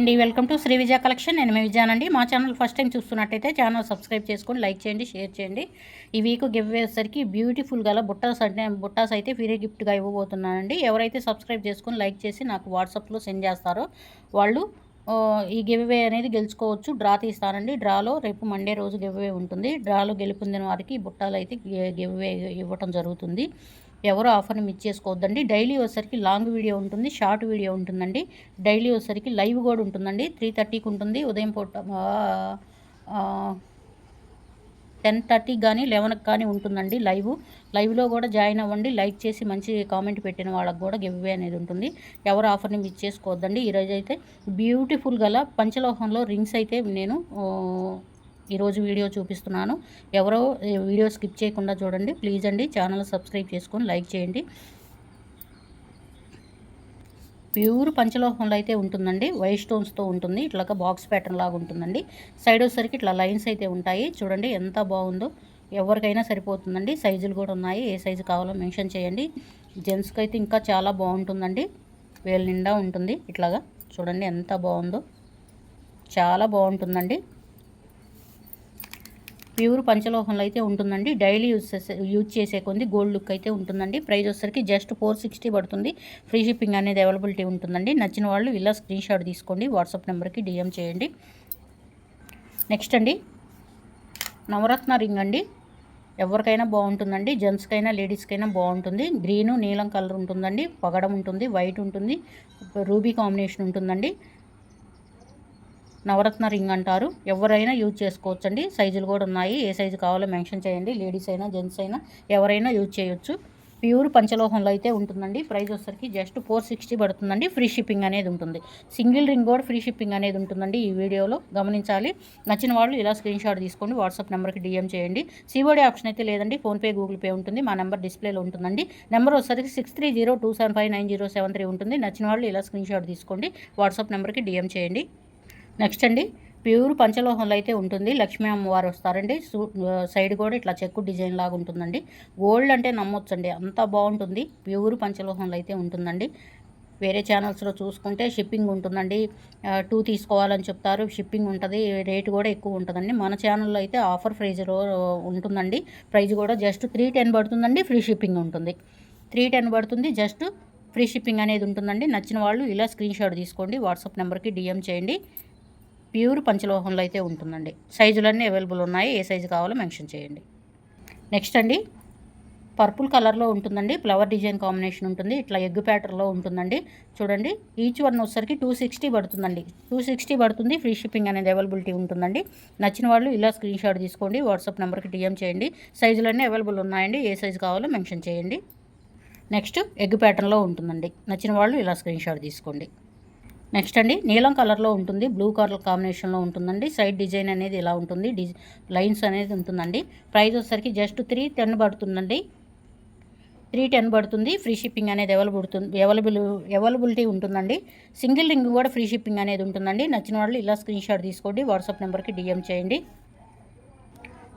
అండి welcome to Shri Vijaya collection. నేను మీ విజయానండి. మా ఛానల్ ఫస్ట్ టైం చూస్తున్నట్టయితే ఛానల్ సబ్స్క్రైబ్ చేసుకొని లైక్ చేయండి షేర్ చేయండి. ఈ వీక్ గివ్ వేసేసరికి బ్యూటిఫుల్ గల బుట్టాస్ అంటే బుట్టాస్ అయితే ఫ్రీ గిఫ్ట్గా ఇవ్వబోతున్నానండి. ఎవరైతే సబ్స్క్రైబ్ చేసుకొని లైక్ చేసి నాకు వాట్సాప్లో సెండ్ చేస్తారో వాళ్ళు ఈ గివ్వే అనేది గెలుచుకోవచ్చు. డ్రా తీస్తానండి. డ్రాలో రేపు మండే రోజు గివ్వే ఉంటుంది. డ్రాలో గెలుపొందిన వారికి బుట్టాలు అయితే గివ్వే ఇవ్వటం జరుగుతుంది. ఎవరు ఆఫర్ని మిస్ చేసుకోవద్దండి. డైలీ వచ్చేసరికి లాంగ్ వీడియో ఉంటుంది షార్ట్ వీడియో ఉంటుందండి. డైలీ వచ్చేసరికి లైవ్ కూడా ఉంటుందండి. త్రీ థర్టీకి ఉంటుంది ఉదయం పూట టెన్ థర్టీకి కానీ లెవెన్కి కానీ ఉంటుందండి లైవ్. లైవ్లో కూడా జాయిన్ అవ్వండి. లైక్ చేసి మంచి కామెంట్ పెట్టిన వాళ్ళకి కూడా గివ్వే అనేది ఉంటుంది. ఎవరు ఆఫర్ని మిస్ చేసుకోవద్దండి. ఈరోజు అయితే బ్యూటిఫుల్ గల పంచలోహంలో రింగ్స్ అయితే నేను ఈరోజు వీడియో చూపిస్తున్నాను. ఎవరో వీడియో స్కిప్ చేయకుండా చూడండి. ప్లీజ్ అండి ఛానల్ సబ్స్క్రైబ్ చేసుకొని లైక్ చేయండి. ప్యూర్ పంచలోహంలో అయితే ఉంటుందండి. వైట్ స్టోన్స్తో ఉంటుంది. ఇట్లాగా బాక్స్ ప్యాటర్న్ లాగా ఉంటుందండి. సైడ్ వచ్చేసరికి ఇట్లా లైన్స్ అయితే ఉంటాయి. చూడండి ఎంత బాగుందో. ఎవరికైనా సరిపోతుందండి. సైజులు కూడా ఉన్నాయి. ఏ సైజు కావాలో మెన్షన్ చేయండి. జెంట్స్కి అయితే ఇంకా చాలా బాగుంటుందండి. వేలు నిండా ఉంటుంది. ఇట్లాగా చూడండి ఎంత బాగుందో. చాలా బాగుంటుందండి. ప్యూర్ పంచలోహంలో అయితే ఉంటుందండి. డైలీ యూజ్ చేసే యూజ్ చేసే కొంది గోల్డ్ లుక్ అయితే ఉంటుందండి. ప్రైస్ వచ్చేసరికి జస్ట్ ఫోర్ సిక్స్టీ పడుతుంది. ఫ్రీ షిప్పింగ్ అనేది అవైలబిలిటీ ఉంటుందండి. నచ్చిన వాళ్ళు ఇలా స్క్రీన్ షాట్ తీసుకోండి. వాట్సాప్ నెంబర్కి డిఎం చేయండి. నెక్స్ట్ అండి. నవరత్న రింగ్ అండి. ఎవరికైనా బాగుంటుందండి. జెంట్స్కైనా లేడీస్కైనా బాగుంటుంది. గ్రీను నీలం కలర్ ఉంటుందండి. పగడం ఉంటుంది. వైట్ ఉంటుంది. రూబీ కాంబినేషన్ ఉంటుందండి. నవరత్న రింగ్ అంటారు. ఎవరైనా యూజ్ చేసుకోవచ్చండి. సైజులు కూడా ఉన్నాయి. ఏ సైజు కావాలో మెన్షన్ చేయండి. లేడీస్ అయినా జెంట్స్ అయినా ఎవరైనా యూజ్ చేయొచ్చు. ప్యూర్ పంచలోహంలో అయితే ఉంటుందండి. ప్రైస్ వచ్చరికి జస్ట్ ఫోర్ సిక్స్టీ పడుతుందండి. ఫ్రీ షిప్పింగ్ అనేది ఉంటుంది. సింగిల్ రింగ్ కూడా ఫ్రీ షిప్పింగ్ అనేది ఉంటుందండి ఈ వీడియోలో. గమనించాలి. నచ్చిన వాళ్ళు ఇలా స్క్రీన్ షాట్ తీసుకోండి. వాట్సాప్ నెంబర్కి డిఎం చేయండి. సిఓడి ఆప్షన్ అయితే లేదండి. ఫోన్పే గూగుల్ పే ఉంటుంది. మా నెంబర్ డిస్ప్లేలో ఉంటుందండి. నెంబర్ వచ్చరికి six three zero two seven five nine zero seven three ఉంటుంది. నచ్చిన వాళ్ళు ఇలా స్క్రీన్ షాట్ తీసుకోండి. వాట్సాప్ నెంబర్కి డిఎం చేయండి. నెక్స్ట్ అండి ప్యూర్ పంచలోహంలో అయితే ఉంటుంది. లక్ష్మీ అమ్మవారు వస్తారండి. సైడ్ కూడా ఇట్లా చెక్కు డిజైన్ లాగా ఉంటుందండి. గోల్డ్ అంటే నమ్మొచ్చండి అంత బాగుంటుంది. ప్యూర్ పంచలోహంలో అయితే ఉంటుందండి. వేరే ఛానల్స్లో చూసుకుంటే షిప్పింగ్ ఉంటుందండి. టూ తీసుకోవాలని చెప్తారు. షిప్పింగ్ ఉంటుంది రేట్ కూడా ఎక్కువ ఉంటుందండి. మన ఛానల్లో అయితే ఆఫర్ ప్రైజ్లో ఉంటుందండి. ప్రైజ్ కూడా జస్ట్ త్రీ టెన్ పడుతుందండి ఫ్రీ షిప్పింగ్ ఉంటుంది. త్రీ టెన్ పడుతుంది జస్ట్ ఫ్రీ షిప్పింగ్ అనేది ఉంటుందండి. నచ్చిన వాళ్ళు ఇలా స్క్రీన్ షాట్ తీసుకోండి వాట్సాప్ నెంబర్కి డిఎం చేయండి. ప్యూర్ పంచలోహంలో అయితే ఉంటుందండి. సైజులన్నీ అవైలబుల్ ఉన్నాయి. ఏ సైజు కావాలో మెన్షన్ చేయండి. నెక్స్ట్ అండి పర్పుల్ కలర్లో ఉంటుందండి. ఫ్లవర్ డిజైన్ కాంబినేషన్ ఉంటుంది. ఇట్లా ఎగ్ ప్యాటర్లో ఉంటుందండి. చూడండి ఈచ్ వన్ వచ్చేసరికి టూ సిక్స్టీ పడుతుందండి. టూ సిక్స్టీ పడుతుంది. ఫ్రీ షిప్పింగ్ అనేది అవైలబిలిటీ ఉంటుందండి. నచ్చిన వాళ్ళు ఇలా స్క్రీన్ షాట్ తీసుకోండి. వాట్సాప్ నెంబర్కి డిఎం చేయండి. సైజులన్నీ అవైలబుల్ ఉన్నాయండి. ఏ సైజు కావాలో మెన్షన్ చేయండి. నెక్స్ట్ ఎగ్ ప్యాటర్న్లో ఉంటుందండి. నచ్చిన వాళ్ళు ఇలా స్క్రీన్ షాట్ తీసుకోండి. నెక్స్ట్ అండి నీలం కలర్లో ఉంటుంది బ్లూ కలర్ కాంబినేషన్లో ఉంటుందండి. సైడ్ డిజైన్ అనేది ఇలా ఉంటుంది డి లైన్స్ అనేది ఉంటుందండి. ప్రైస్ వచ్చేసరికి జస్ట్ త్రీ టెన్ పడుతుందండి. త్రీ టెన్ పడుతుంది ఫ్రీ షిప్పింగ్ అనేది అవైలబుల్ అవైలబుల్ అవైలబిలిటీ ఉంటుందండి. సింగిల్ రింగ్ కూడా ఫ్రీ షిప్పింగ్ అనేది ఉంటుందండి. నచ్చిన వాళ్ళు ఇలా స్క్రీన్ షాట్ తీసుకోండి వాట్సాప్ నెంబర్కి డిఎం చేయండి.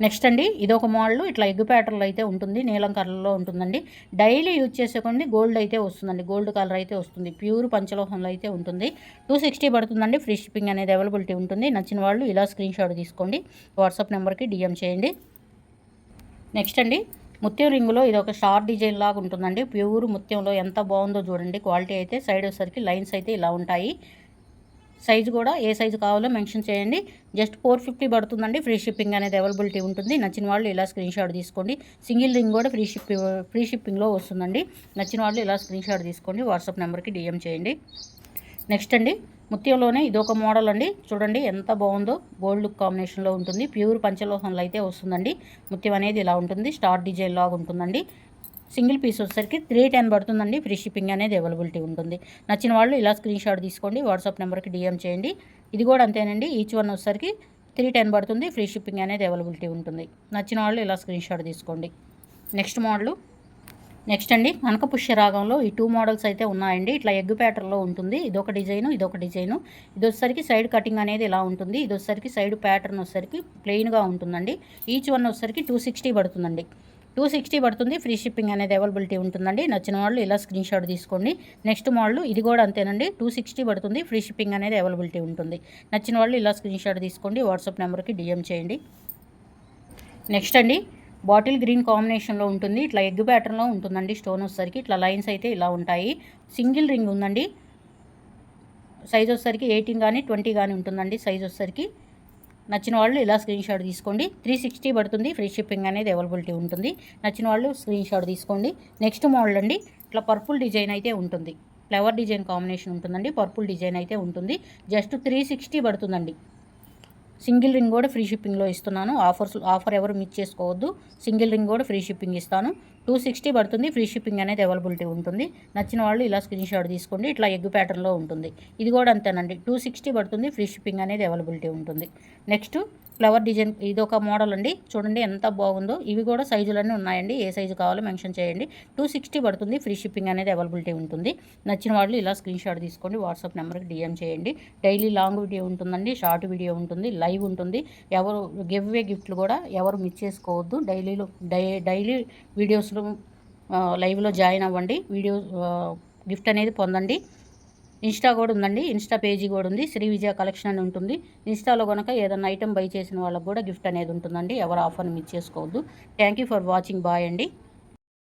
నెక్స్ట్ అండి ఇది ఒక మోడల్ ఇట్లా ఎగ్ ప్యాటర్న్లో అయితే ఉంటుంది నీలం కలర్లో ఉంటుందండి. డైలీ యూజ్ చేసేకొండి గోల్డ్ అయితే వస్తుందండి గోల్డ్ కలర్ అయితే వస్తుంది ప్యూర్ పంచలోహంలో అయితే ఉంటుంది. టూ సిక్స్టీ పడుతుందండి ఫ్రీ షిప్పింగ్ అనేది అవైలబిలిటీ ఉంటుంది నచ్చిన వాళ్ళు ఇలా స్క్రీన్ షాట్ తీసుకోండి వాట్సాప్ నెంబర్కి డిఎం చేయండి. నెక్స్ట్ అండి ముత్యం రింగులో ఇది ఒక స్టార్ డిజైన్ లాగా ఉంటుందండి ప్యూర్ ముత్యంలో ఎంత బాగుందో చూడండి క్వాలిటీ అయితే సైడ్ వచ్చేసరికి లైన్స్ అయితే ఇలా ఉంటాయి. సైజు కూడా ఏ సైజు కావాలో మెన్షన్ చేయండి. జస్ట్ ఫోర్ ఫిఫ్టీ పడుతుందండి. ఫ్రీ షిప్పింగ్ అనేది అవైలబిలిటీ ఉంటుంది. నచ్చిన వాళ్ళు ఇలా స్క్రీన్ షాట్ తీసుకోండి. సింగిల్ రింగ్ కూడా ఫ్రీ షిప్పింగ్ ఫ్రీ షిప్పింగ్లో వస్తుందండి. నచ్చిన వాళ్ళు ఇలా స్క్రీన్ షాట్ తీసుకోండి. వాట్సాప్ నెంబర్కి డిఎం చేయండి. నెక్స్ట్ అండి ముత్యంలోనే ఇదొక మోడల్ అండి. చూడండి ఎంత బాగుందో. గోల్డ్ లుక్ కాంబినేషన్లో ఉంటుంది. ప్యూర్ పంచలోహంలో అయితే వస్తుందండి. ముత్యం అనేది ఇలా ఉంటుంది. స్టార్ డిజైన్ లాగా ఉంటుందండి. సింగిల్ పీస్ వచ్చేసరికి త్రీ టెన్ పడుతుందండి. ఫ్రీ షిప్పింగ్ అనేది అవైలబిలిటీ ఉంటుంది. నచ్చిన వాళ్ళు ఇలా స్క్రీన్ షాట్ తీసుకోండి. వాట్సాప్ నెంబర్కి డిఎం చేయండి. ఇది కూడా అంతేనండి. ఈచ్ వన్ వచ్చేసరికి త్రీ టెన్ పడుతుంది. ఫ్రీ షిప్పింగ్ అనేది అవైలబిలిటీ ఉంటుంది. నచ్చిన వాళ్ళు ఇలా స్క్రీన్ షాట్ తీసుకోండి. Next model. నెక్స్ట్ అండి కనకపుష్య రాగంలో ఈ టూ మోడల్స్ అయితే ఉన్నాయండి. ఇట్లా ఎగ్ ప్యాటర్న్లో ఉంటుంది. ఇదొక డిజైను ఇదొక డిజైను. ఇది వచ్చేసరికి సైడ్ కటింగ్ అనేది ఇలా ఉంటుంది. ఇది వచ్చేసరికి సైడ్ ప్యాటర్న్ వచ్చేసరికి ప్లెయిన్గా ఉంటుందండి. ఈచ్ వన్ వచ్చేసరికి టూ సిక్స్టీ పడుతుందండి. టూ సిక్స్టీ పడుతుంది. ఫ్రీ షిప్పింగ్ అనేది అవైలబిలిటీ ఉంటుందండి. నచ్చిన వాళ్ళు ఇలా స్క్రీన్ షాట్ తీసుకోండి. నెక్స్ట్ మోడల్ ఇది కూడా అంతేనండి. టూ సిక్స్టీ పడుతుంది. ఫ్రీ షిప్పింగ్ అనేది అవైలబిలిటీ ఉంటుంది. నచ్చిన వాళ్ళు ఇలా స్క్రీన్ షాట్ తీసుకోండి. వాట్సాప్ నెంబర్కి డిఎం చేయండి. నెక్స్ట్ అండి బాటిల్ గ్రీన్ కాంబినేషన్లో ఉంటుంది. ఇట్లా ఎగ్ ప్యాటర్న్లో ఉంటుందండి స్టోన్ వచ్చేసరికి. ఇట్లా లైన్స్ అయితే ఇలా ఉంటాయి. సింగిల్ రింగ్ ఉందండి. సైజ్ వచ్చేసరికి ఎయిటీన్ కానీ ట్వంటీ కానీ ఉంటుందండి సైజ్ వచ్చేసరికి. నచ్చిన వాళ్ళు ఇలా స్క్రీన్ షాట్ తీసుకోండి. త్రీ సిక్స్టీ పడుతుంది. ఫ్రీ షిప్పింగ్ అనేది అవైలబిలిటీ ఉంటుంది. నచ్చిన వాళ్ళు స్క్రీన్ షాట్ తీసుకోండి. నెక్స్ట్ మోడల్ అండి. ఇట్లా పర్పుల్ డిజైన్ అయితే ఉంటుంది. ఫ్లవర్ డిజైన్ కాంబినేషన్ ఉంటుందండి. పర్పుల్ డిజైన్ అయితే ఉంటుంది. జస్ట్ త్రీ సిక్స్టీ పడుతుందండి. సింగిల్ రింగ్ కూడా ఫ్రీ షిప్పింగ్లో ఇస్తున్నాను. ఆఫర్స్ ఆఫర్ ఎవరు మిస్ చేసుకోవద్దు. సింగిల్ రింగ్ కూడా ఫ్రీ షిప్పింగ్ ఇస్తాను. టూ సిక్స్టీ పడుతుంది. ఫ్రీ షిప్పింగ్ అనేది అవైలబిలిటీ ఉంటుంది. నచ్చిన వాళ్ళు ఇలా స్క్రీన్ షాట్ తీసుకోండి. ఇట్లా ఎగ్ ప్యాటర్న్లో ఉంటుంది. ఇది కూడా అంతేనండి. టూ సిక్స్టీ పడుతుంది. ఫ్రీ షిప్పింగ్ అనేది అవైలబిలిటీ ఉంటుంది. నెక్స్ట్ ఫ్లవర్ డిజైన్ ఇది ఒక మోడల్ అండి. చూడండి ఎంత బాగుందో. ఇవి కూడా సైజులన్నీ ఉన్నాయండి. ఏ సైజు కావాలో మెన్షన్ చేయండి. టూ సిక్స్టీ పడుతుంది. ఫ్రీ షిప్పింగ్ అనేది అవైలబిలిటీ ఉంటుంది. నచ్చిన వాళ్ళు ఇలా స్క్రీన్ షాట్ తీసుకోండి. వాట్సాప్ నెంబర్కి డిఎం చేయండి. డైలీ లాంగ్ వీడియో ఉంటుందండి. షార్ట్ వీడియో ఉంటుంది. లైవ్ ఉంటుంది. ఎవరు గివ్ అవే గిఫ్ట్లు కూడా ఎవరు మిస్ చేసుకోవద్దు. డైలీలో డై డైలీ వీడియోస్లో లైవ్లో జాయిన్ అవ్వండి. వీడియో గిఫ్ట్ అనేది పొందండి. ఇన్స్టా కూడా ఉందండి. ఇన్స్టా పేజీ కూడా ఉంది. శ్రీ విజయ కలెక్షన్ అని ఉంటుంది. ఇన్స్టాలో కనుక ఏదైనా ఐటెం బై చేసిన వాళ్ళకి కూడా గిఫ్ట్ అనేది ఉంటుందండి. ఎవరు ఆఫర్ని మిస్ చేసుకోవద్దు. Thank you for watching. Bye అండి.